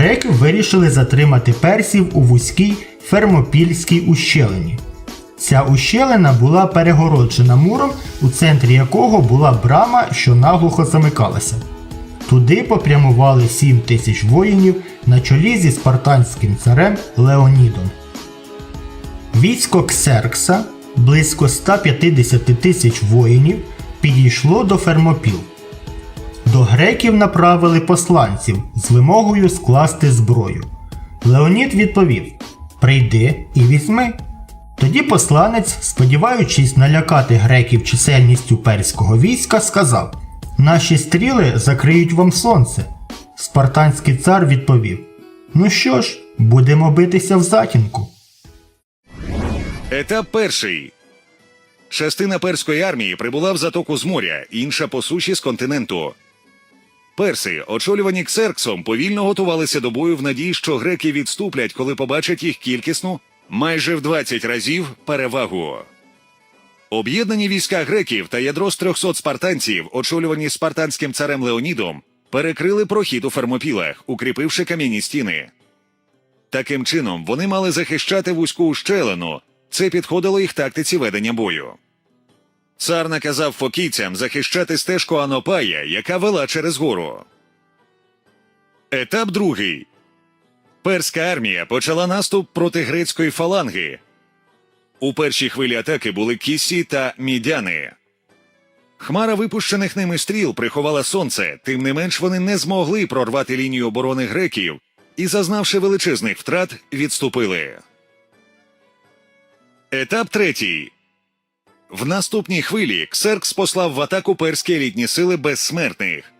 греки вирішили затримати персів у вузькій Фермопільській ущелині. Ця ущелина була перегороджена муром, у центрі якого була брама, що наглухо замикалася. Туди попрямували 7 тисяч воїнів на чолі зі спартанським царем Леонідом. Військо Ксеркса, близько 150 тисяч воїнів, підійшло до Фермопіл. До греків направили посланців з вимогою скласти зброю. Леонід відповів: Прийди і візьми. Тоді посланець, сподіваючись налякати греків чисельністю перського війська, сказав: Наші стріли закриють вам сонце. Спартанський цар відповів: Ну що ж, будемо битися в затінку. Етап перший. Частина перської армії прибула в затоку з моря, інша по суші з континенту. Перси, очолювані Ксерксом, повільно готувалися до бою в надії, що греки відступлять, коли побачать їх кількісну майже в 20 разів перевагу. Об'єднані війська греків та ядро з 300 спартанців, очолювані спартанським царем Леонідом, перекрили прохід у Фермопілах, укріпивши кам'яні стіни. Таким чином, вони мали захищати вузьку ущелину. Це підходило їх тактиці ведення бою. Цар наказав фокійцям захищати стежку Анопая, яка вела через гору. Етап другий. Перська армія почала наступ проти грецької фаланги. У першій хвилі атаки були кісі та мідяни. Хмара випущених ними стріл приховала сонце, тим не менш вони не змогли прорвати лінію оборони греків і, зазнавши величезних втрат, відступили. Етап третій. В наступній хвилі Ксеркс послав в атаку перські елітні сили безсмертних.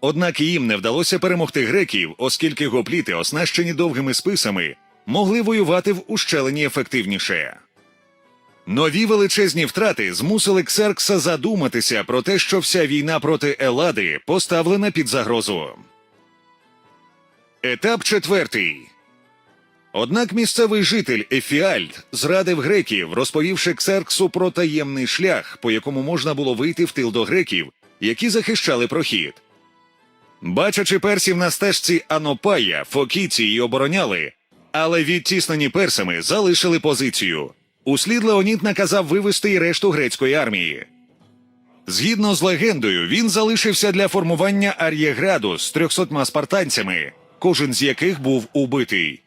Однак їм не вдалося перемогти греків, оскільки гопліти, оснащені довгими списами, могли воювати в ущелині ефективніше. Нові величезні втрати змусили Ксеркса задуматися про те, що вся війна проти Елади поставлена під загрозу. Етап четвертий. Однак місцевий житель Ефіальд зрадив греків, розповівши Ксерксу про таємний шлях, по якому можна було вийти в тил до греків, які захищали прохід. Бачачи персів на стежці Анопая, фокійці її обороняли, але відтіснені персами залишили позицію. Услід Леонід наказав вивести й решту грецької армії. Згідно з легендою, він залишився для формування Ар'єграду з трьохсотма спартанцями, кожен з яких був убитий.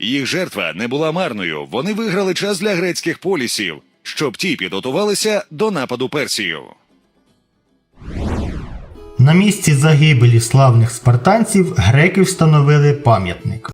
Їх жертва не була марною. Вони виграли час для грецьких полісів, щоб ті підготувалися до нападу персію. На місці загибелі славних спартанців греки встановили пам'ятник.